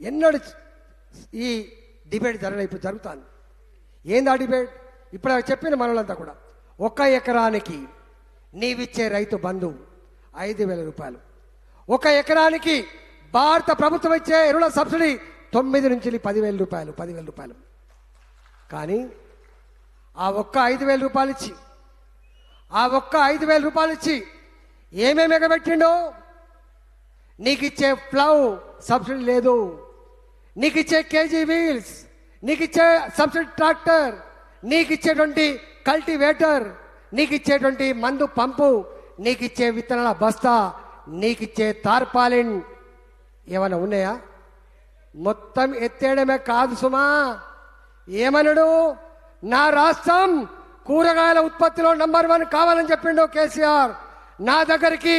ఎన్నడూ ఈ డిబేట్ జరగ ఇప్పుడు జరుగుతుంది. ఏందా డిబేట్? ఇప్పుడు చెప్పిన మనలంతా కూడా. ఒక ఎకరానికి నీవిచ్చే రైతు బంధు ఐదు వేల రూపాయలు. ఒక ఎకరానికి భారత ప్రభుత్వం ఇచ్చే ఎరువుల సబ్సిడీ తొమ్మిది నుంచి పదివేల రూపాయలు పదివేల రూపాయలు. కానీ ఆ ఒక్క ఐదు వేల రూపాయలు ఇచ్చి ఆ ఒక్క ఐదు వేల రూపాయలు ఇచ్చి ఏమేమి ఎగబెట్టిండో? నీకు ఇచ్చే ప్లవ్ సబ్సిడీ లేదు. నీకు ఇచ్చే కేజీ వీల్స్ నీకు ఇచ్చే సబ్సిడీ ట్రాక్టర్ నీకు ఇచ్చేటువంటి కల్టివేటర్ నీకు ఇచ్చేటువంటి మందు పంపు నీకు ఇచ్చే విత్తనాల బస్తా నీకు ఇచ్చే తార్పాలిన్ ఏమైనా ఉన్నాయా? మొత్తం ఎత్తేయడమే కాదు సుమా. ఏమనడు నా రాష్ట్రం కూరగాయల ఉత్పత్తిలో నంబర్ వన్ కావాలని చెప్పిండు కేసీఆర్. నా దగ్గరికి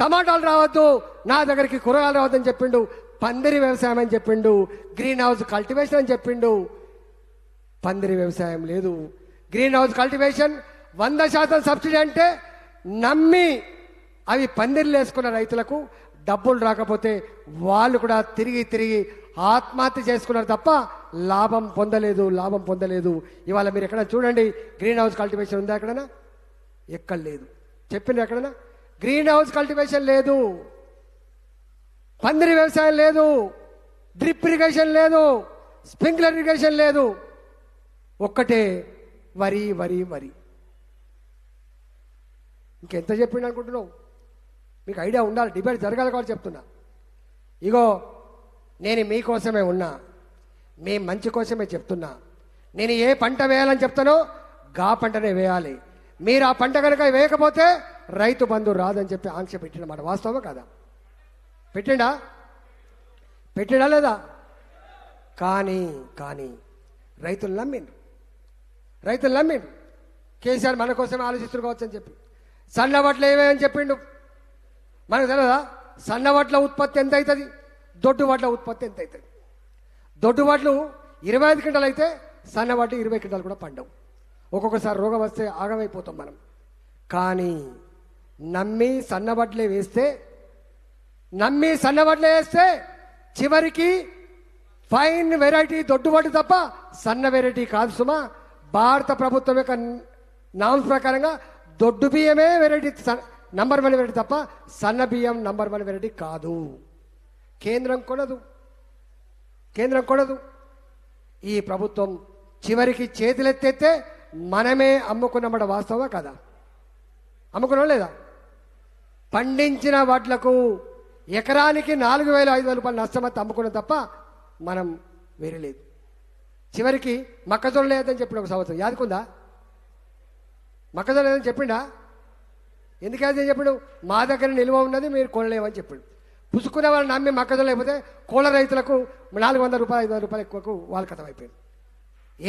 టమాటాలు రావద్దు నా దగ్గరికి కూరగాయలు రావద్దని చెప్పిండు పందిరి వ్యవసాయం అని చెప్పిండు గ్రీన్ హౌస్ కల్టివేషన్ అని చెప్పిండు. పందిరి వ్యవసాయం లేదు. గ్రీన్ హౌస్ కల్టివేషన్ వంద శాతం సబ్సిడీ అంటే నమ్మి అవి పందిర్లు వేసుకున్న రైతులకు డబ్బులు రాకపోతే వాళ్ళు కూడా తిరిగి తిరిగి ఆత్మహత్య చేసుకున్నారు తప్ప లాభం పొందలేదు లాభం పొందలేదు. ఇవాళ మీరు ఎక్కడ చూడండి గ్రీన్ హౌస్ కల్టివేషన్ ఉందా ఎక్కడైనా? ఎక్కడ లేదు చెప్పింది ఎక్కడైనా? గ్రీన్ హౌస్ కల్టివేషన్ లేదు. పందిరి వ్యవసాయం లేదు డ్రిప్ ఇరిగేషన్ లేదు స్ప్రింక్లర్ ఇరిగేషన్ లేదు. ఒక్కటే వరి వరి వరి. ఇంకెంత చెప్పిండు అనుకుంటున్నావు? మీకు ఐడియా ఉండాలి డిబేట్ జరగాలి కాబట్టి చెప్తున్నా. ఇగో నేను మీకోసమే ఉన్నా మీ మంచి కోసమే చెప్తున్నా. నేను ఏ పంట వేయాలని చెప్తానో గా పంటనే వేయాలి. మీరు ఆ పంట కనుక వేయకపోతే రైతు బంధు రాదని చెప్పి ఆంక్ష పెట్టిన మాట వాస్తవమే కదా? పెట్టిండా? పెట్టిడా లేదా? కానీ కానీ రైతులు నమ్మిండ్రు. రైతులు నమ్మిండ్రు. కేసీఆర్ మన కోసమే ఆలోచిస్తున్నారు కావచ్చు అని చెప్పి. సన్నబట్లు ఏమేమని చెప్పిండు? మనకు తెలియదా సన్నబట్ల ఉత్పత్తి ఎంత అవుతుంది దొడ్డు వడ్ల ఉత్పత్తి ఎంత అవుతుంది దొడ్డుబట్లు ఇరవై ఐదు క్వింటాలు అయితే సన్నబట్లు ఇరవై క్వింటాలు కూడా పండవు. ఒక్కొక్కసారి రోగం వస్తే ఆగమైపోతాం మనం. కానీ నమ్మి సన్నబట్లే వేస్తే నమ్మి సన్న వేస్తే చివరికి ఫైన్ వెరైటీ దొడ్డు తప్ప సన్న వెరైటీ కాదు సుమా. భారత ప్రభుత్వం యొక్క నామ్స్ ప్రకారంగా దొడ్డు బియ్యమే వెరైటీ నంబర్ వన్ వెరైటీ తప్ప సన్న బియ్యం నంబర్ వన్ వెరైటీ కాదు. కేంద్రం కొనదు. కేంద్రం కొనదు. ఈ ప్రభుత్వం చివరికి చేతులెత్తేస్తే మనమే అమ్ముకున్నమాట వాస్తవా కదా? అమ్ముకున్నాం లేదా? పండించిన వాట్లకు ఎకరానికి నాలుగు వేల ఐదు వేల రూపాయలు నష్టమని అమ్ముకున్నాం తప్ప మనం వేరే లేదు చివరికి మొక్కజొన్న లేదని చెప్పిన ఒక సంవత్సరం. యాదుకుందా? మొక్కజొన్న లేదని చెప్పిండా? ఎందుకు చెప్పాడు? మా దగ్గర నిల్వ ఉన్నది మీరు కొనలేమని చెప్పాడు. పుసుకునే వాళ్ళు నమ్మి మొక్కజొన్న లేకపోతే కోళ్ళ రైతులకు నాలుగు వందల రూపాయలు ఐదు వందల రూపాయలు ఎక్కువకు వాళ్ళ కథం అయిపోయింది.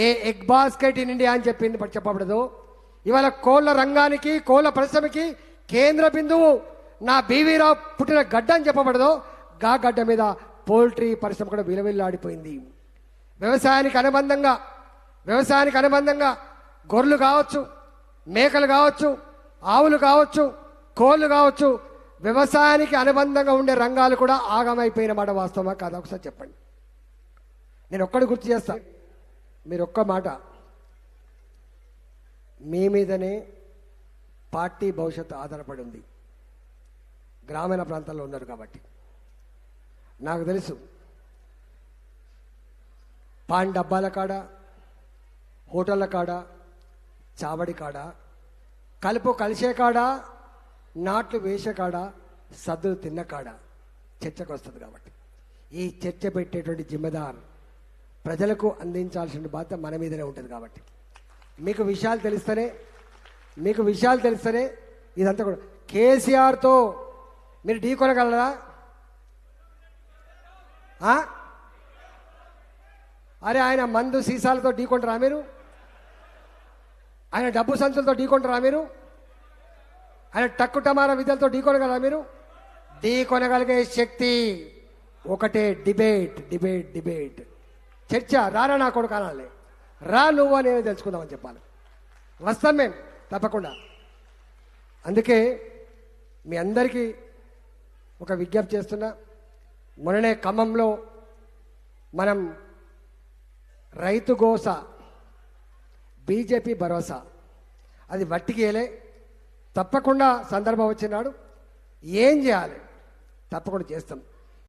A egg basket in India అని చెప్పింది చెప్పబడదు. ఇవాళ కోళ్ళ రంగానికి కోళ్ళ పరిశ్రమకి కేంద్ర బిందువు. నా బీవీరావు పుట్టిన గడ్డ అని చెప్పబడదు గా గడ్డ మీద పోల్ట్రీ పరిశ్రమ కూడా విలువెల్లాడిపోయింది. వ్యవసాయానికి అనుబంధంగా వ్యవసాయానికి అనుబంధంగా గొర్రెలు కావచ్చు మేకలు కావచ్చు ఆవులు కావచ్చు కోళ్ళు కావచ్చు వ్యవసాయానికి అనుబంధంగా ఉండే రంగాలు కూడా ఆగమైపోయిన మాట వాస్తవమా కాదా? ఒకసారి చెప్పండి. నేను ఒక్కడి గుర్తు చేస్తా. మీరు ఒక్క మాట. మీ మీదనే పార్టీ భవిష్యత్తు ఆధారపడి ఉంది. గ్రామీణ ప్రాంతాల్లో ఉన్నారు కాబట్టి. నాకు తెలుసు. పాన్ డబ్బాల కాడ హోటళ్ళ కాడ చావడి కాడ కలుపు కలిసే కాడ నాట్లు వేసే కాడ సద్దులు తిన్న కాడ చర్చకు వస్తుంది కాబట్టి. ఈ చర్చ పెట్టేటువంటి జిమ్మదార్ ప్రజలకు అందించాల్సిన బాధ్యత మన మీదనే ఉంటుంది కాబట్టి. మీకు విషయాలు తెలిస్తేనే మీకు విషయాలు తెలిస్తేనే ఇదంతా కూడా. కేసీఆర్తో మీరు ఢీ కొనగలరా? అరే ఆయన మందు సీసాలతో ఢీకొంటారా మీరు? ఆయన డబ్బు సంచులతో ఢీకొంటారా మీరు? ఆయన టక్కు టమారా విద్యలతో ఢీకొనగలరా మీరు? ఢీకొనగలిగే శక్తి ఒకటే డిబేట్ డిబేట్ డిబేట్. చర్చ రారా నా కొడుకు అనాలి. రా నువ్వు అనేది తెలుసుకుందామని చెప్పాలి. వస్తాం మేము తప్పకుండా. అందుకే మీ అందరికీ ఒక విజ్ఞప్తి చేస్తున్నా. మొన్ననే ఖమ్మంలో మనం రైతు గోస బీజేపీ భరోసా. అది వట్టికేలే తప్పకుండా సందర్భం వచ్చినాడు. ఏం చేయాలి? తప్పకుండా చేస్తాం.